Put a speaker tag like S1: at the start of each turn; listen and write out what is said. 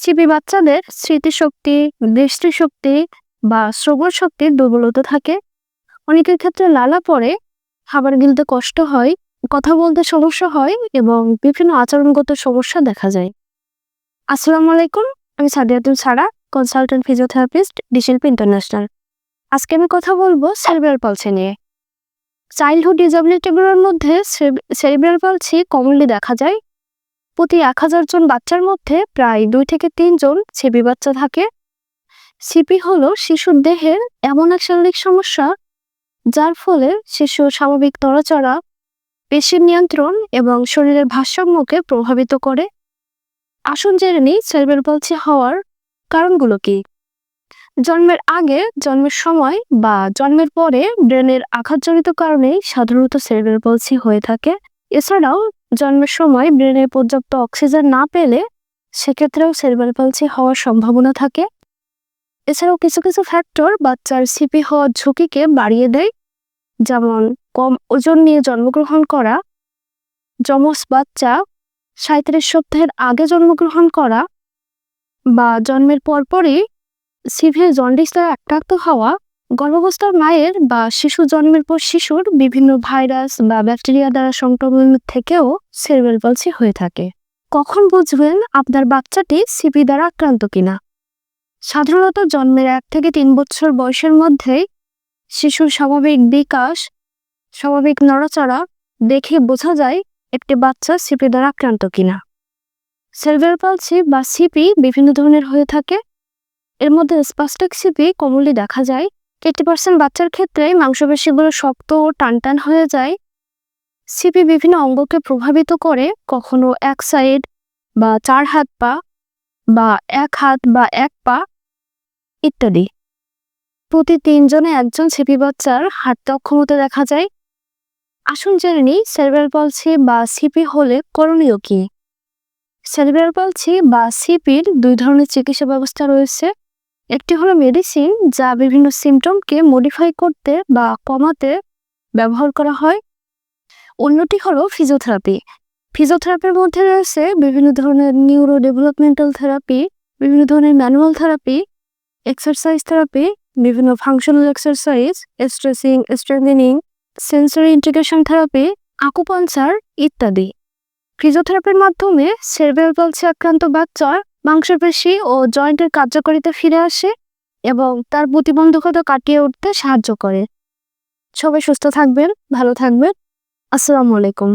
S1: CP বাচ্চাদের স্মৃতিশক্তি, দৃষ্টিশক্তি বা শ্রবণ শক্তির দুর্বলতা থাকে। অনেকের ক্ষেত্রে লালা পড়ে খাবার গিলতে কষ্ট হয়, কথা বলতে সমস্যা হয় এবং বিভিন্ন আচরণগত সমস্যা দেখা যায়। আসসালামু আলাইকুম, আমি সাদিয়াতুল সারা কনসালটেন্ট ফিজিওথেরাপিস্ট ডিশিল্প ইন্টারন্যাশনাল আজকে আমি কথা বলব সেরিব্রাল পালসি নিয়ে। চাইল্ডহুড ডিসএবিলিটিগুলোর মধ্যে সেরিব্রাল পালসি কমনলি দেখা যায়। প্রতি এক হাজার জন বাচ্চার মধ্যে প্রায় দুই থেকে তিনজন ছেবি বাচ্চা থাকে। সিপি হলো শিশুর দেহের এমন এক শারীরিক সমস্যা, যার ফলে শিশু স্বাভাবিক নড়াচড়া, পেশির নিয়ন্ত্রণ এবং শরীরের ভারসাম্যকে প্রভাবিত করে। আসুন জেনে নিই সেরিব্রাল পালসি হওয়ার কারণগুলো কি? জন্মের আগে, জন্মের সময় বা জন্মের পরে ব্রেনের আঘাতজনিত কারণেই সাধারণত সেরিব্রাল পালসি হয়ে থাকে। এছাড়াও জন্মের সময় ব্রেনে পর্যাপ্ত অক্সিজেন না পেলে সেক্ষেত্রেও সেরিব্রাল পালসি হওয়ার সম্ভাবনা থাকে। এছাড়াও কিছু কিছু ফ্যাক্টর বাচ্চার সিপি হওয়ার ঝুঁকিকে বাড়িয়ে দেয়, যেমন কম ওজন নিয়ে জন্মগ্রহণ করা, যমজ বাচ্চা সাঁত্রিশ সপ্তাহের আগে জন্মগ্রহণ করা, বা জন্মের পরপরই জন্ডিস দ্বারা আক্রান্ত হওয়া গর্ভাবস্থার মায়ের বা শিশু জন্মের পর শিশুর বিভিন্ন ভাইরাস বা ব্যাকটেরিয়া দ্বারা সংক্রমণ থেকেও সেরিব্রাল পালসি হয়ে থাকে। কখন বুঝবেন আপনার বাচ্চাটি সিপি দ্বারা আক্রান্ত কিনা? সাধারণত জন্মের এক থেকে তিন বছর বয়সের মধ্যেই শিশুর স্বাভাবিক বিকাশ, স্বাভাবিক নড়াচড়া দেখে বোঝা যায় একটি বাচ্চা সিপি দ্বারা আক্রান্ত কিনা। সেরিব্রাল পালসি বা সিপি বিভিন্ন ধরনের হয়ে থাকে। এর মধ্যে স্পাস্টিক সিপি কমনলি দেখা যায় এইটি পার্সেন্ট বাচ্চার ক্ষেত্রে মাংসপেশিগুলো শক্ত ও টানটান হয়ে যায়। সিপি বিভিন্ন অঙ্গকে প্রভাবিত করে, কখনো এক সাইড বা চার হাত পা বা এক হাত বা এক পা ইত্যাদি। প্রতি তিনজনে একজন সিপি বাচ্চার হাঁটতে অক্ষমতা দেখা যায়। আসুন জেনে নিই সেরিব্রাল পলসি বা সিপি হলে করণীয় কি? সেরিব্রাল পলসি বা সিপির দুই ধরনের চিকিৎসা ব্যবস্থা রয়েছে। একটি হলো মেডিসিন যা বিভিন্ন সিমটমকে মডিফাই করতে বা কমাতে ব্যবহার করা হয়। অন্যটি হলো ফিজিওথেরাপি ফিজিওথেরাপির মধ্যে রয়েছে বিভিন্ন ধরনের নিউরো ডেভেলপমেন্টাল থেরাপি বিভিন্ন ধরনের ম্যানুয়াল থেরাপি এক্সারসাইজ থেরাপি বিভিন্ন functional exercise stretching strengthening sensory integration therapy acupuncture ইত্যাদি। ফিজিওথেরাপির মাধ্যমে সেরবেল পালসি আক্রান্ত বাচ্চার মাংসপেশি ও জয়েন্টের কার্যকারিতা ফিরে আসে এবং তার প্রতিবন্ধকতা কাটিয়ে উঠতে সাহায্য করে। সবাই সুস্থ থাকবেন, ভালো থাকবেন। আসসালামু আলাইকুম।